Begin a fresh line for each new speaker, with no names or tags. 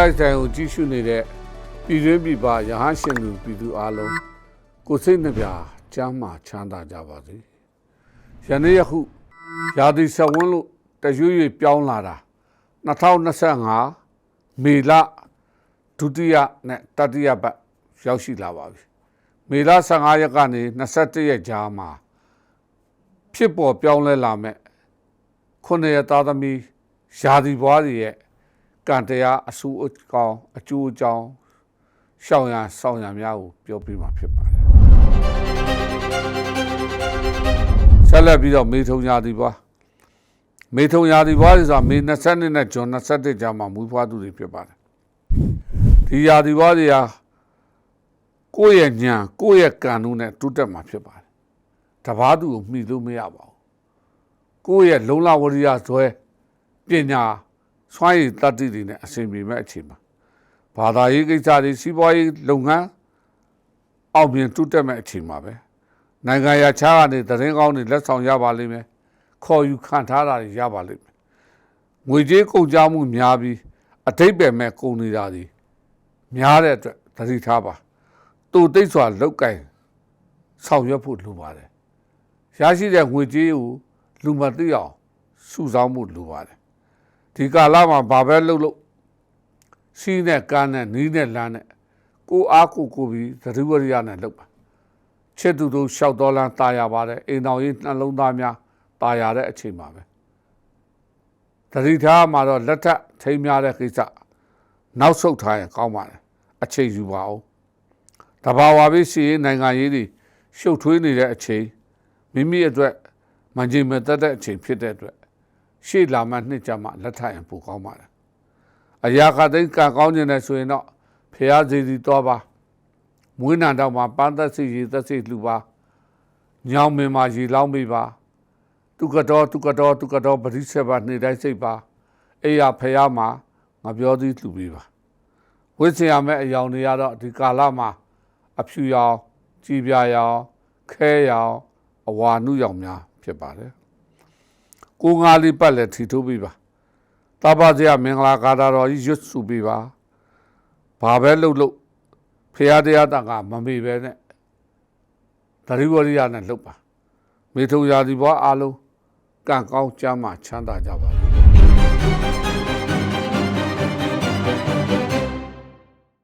လိုက်ဆိုင်ကိုကြည့်ရှုနေတဲ့ပြည်တွင်းပြည်ပရဟန်းရှင်လူပြည်သူအလုံးကိုယ်စိတ်နှပြချမ်းမာချမ်းသာကြပါစေယနေ့ယခုရာသီဆက်ဝန်းလို့တရွေ့ရွေ့ပြောင်းလာတာ2025မေလဒုတိယနဲ့တတိယပတ်ရောက်ရှိလာပါပြီမေလ15ရက်ကနေ21ရက်ကြားမှာဖြစ်ပေါ်ပြောင်းလဲလာမဲ့ခုနှစ်ရက်သားသမီးယာဒီဘွားတွေရဲ့ ကံတရားအဆူအကောင်အကျိုးအကြောင်းရှောင်ရန်ဆောင်ရန်များကိုပြောပြမှာဖြစ်ပါတယ်ဆက်လက်ပြီးတော့မေထုံယာဒီဘွားမေထုံယာဒီဘွားဆိုတာမေ20နဲ့ဂျွန်21ကြားမှာမူဖွားသူတွေဖြစ်ပါတယ်ဒီယာဒီဘွားတွေဟာကိုယ့်ရဲ့ညံကိုယ့်ရဲ့ကံတို့နဲ့တူးတက်မှာဖြစ်ပါတယ်တပားသူကိုမှီလို့မရပါဘူးကိုယ့်ရဲ့လုံလဝရိယဇွဲပညာ စွမ်းရည်တတ္တိတွေနဲ့အစဉ်ပြေမဲ့အချိန်မှာဘာသာရေးကိစ္စတွေစီးပွားရေးလုပ်ငန်းအောင်မြင်တူးတက်မဲ့အချိန်မှာပဲနိုင်ငံရခြားကနေသတင်းကောင်းတွေလက်ဆောင်ရပါလိမ့်မယ်ခေါ်ယူခံထားတာတွေရပါလိမ့်မယ်ငွေကြေးကုန်ကြမှုများပြီးအတိတ်ပဲမဲ့ကုန်နေတာတွေများတဲ့အတွက်သတိထားပါတူသိပ်စွာလောက်ကင်ဆောင်ရွက်ဖို့လိုပါတယ်ရရှိတဲ့ငွေကြေးကိုလူမသိအောင်စုဆောင်းမှုလိုပါတယ် ဒီကာလမှာဘာပဲလုပ်လို့စီးနဲ့ကန်းနဲ့နီးနဲ့လမ်းနဲ့ကိုအားကိုကိုပြီးသတိဝရိယနဲ့လုပ်ပါချစ်သူတို့ရှောက်တော်လန်းตายရပါတယ်အိမ်တော်ကြီးနှလုံးသားများตายရတဲ့အချိန်မှာပဲသတိထားမှာတော့လက်ထပ်ထိမ်းများတဲ့ကိစ္စနောက်ဆုတ်ထားရင်ကောင်းပါတယ်အချိန်ယူပါဦးတဘာဝပဲရှိရင်နိုင်ငံရေးတွေရှုပ်ထွေးနေတဲ့အချိန်မိမိအတွက်မကြင်မသက်တဲ့အချိန်ဖြစ်တဲ့အတွက် ရှေ့လာမှနှစ်ကြမှာလက်ထပ်ရင်ပိုကောင်းပါတယ်အရာခသိန်းကံကောင်းခြင်းနဲ့ဆိုရင်တော့ဖရာစီစီတော်ပါမွေးနံတော့မှာပန်းသက်စီရေသက်စီလှူပါညောင်မင်းမှာရေလောင်းမိပါသူကတော်သူကတော်သူကတော်ပရိစ္ဆေပါနေတိုင်းစိတ်ပါအေးရဖရာမှာငါပြောသည်လှူပေးပါဝိစင်ရမယ့်အယောင်တွေကတော့ဒီကာလမှာအဖြူရောင်ကြည်ပြာရောင်ခဲရောင်အဝါနုရောင်များဖြစ်ပါတယ် ကိုငါလေးပတ်လည်းထီထိုးပြီးပါတပါစရမင်္ဂလာကာတာတော်ကြီးရွတ်စုပြီးပါဘာပဲလှုပ်လှုပ်ဖရာတရားတန်ကမမေပဲနဲ့တရိဝရိယနဲ့လှုပ်ပါမေထုံရာဒီဘွားအားလုံးကံကောင်းကြမ်းမှချမ်းသာကြပါ